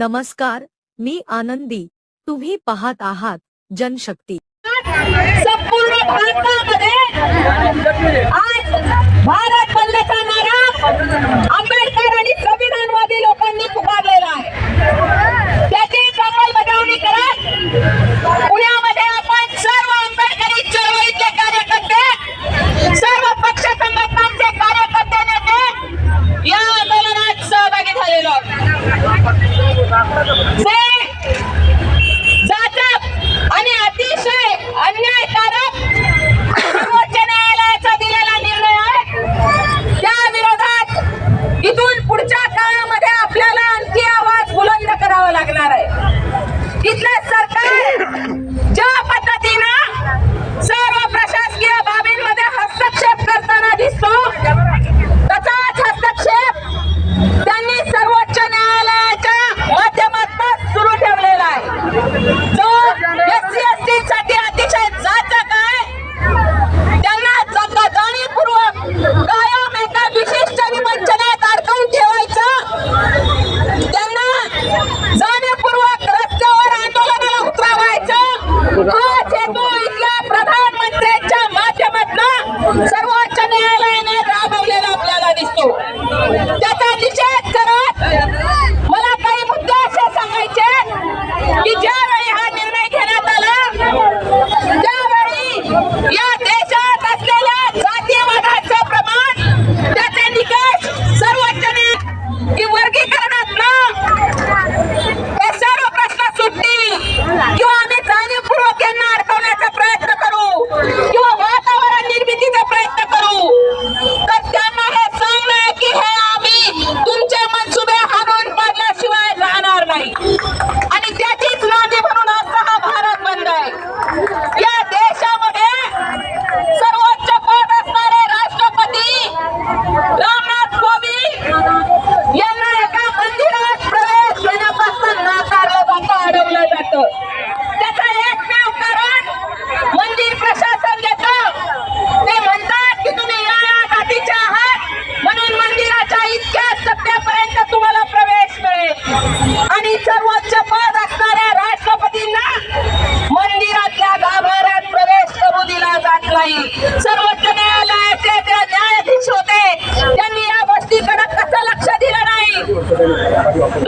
नमस्कार मी आनंदी. तुम्ही पाहत आहात जनशक्ती. संपूर्ण भारतामध्ये आज भारत बंदचा नारा आंबेडकर आणि Sir,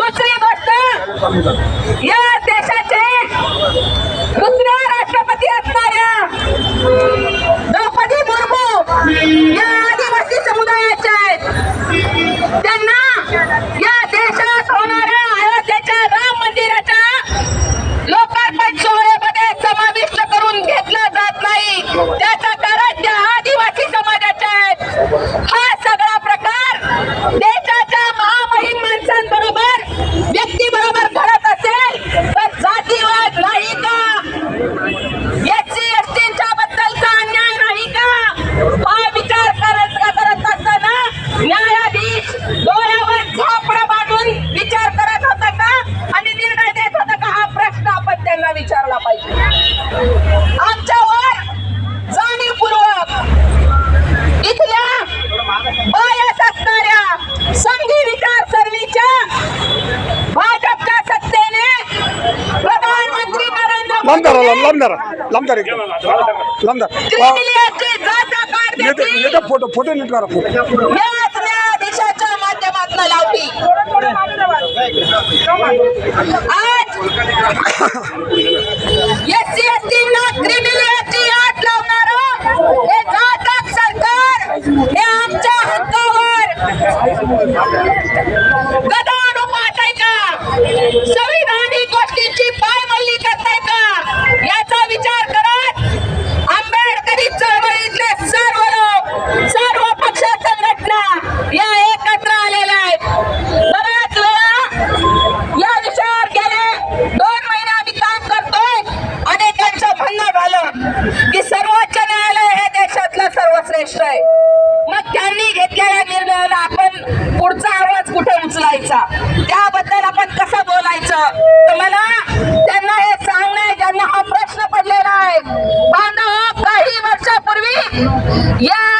दुसरी गोष्ट या देशाचे दुसऱ्या राष्ट्रपती असणाऱ्या द्रौपदी मुर्मू या याची व्यक्तींच्या बद्दलचा अन्याय नाही का? हा विचार करत करत असताना न्यायाधीश डोळ्यावर झापड बांधून विचार करत होता का? आणि निर्णय देत होता का? हा प्रश्न आपण त्यांना विचारला पाहिजे. आमच्यावर जाणीवपूर्वक इथल्या बायास असणाऱ्या संघी विचारसरणीच्या लांबणार लांबणार एकदम लांबणार फोटो फोटो नीट करा फोटो. आज एससी एसटी ना Yeah!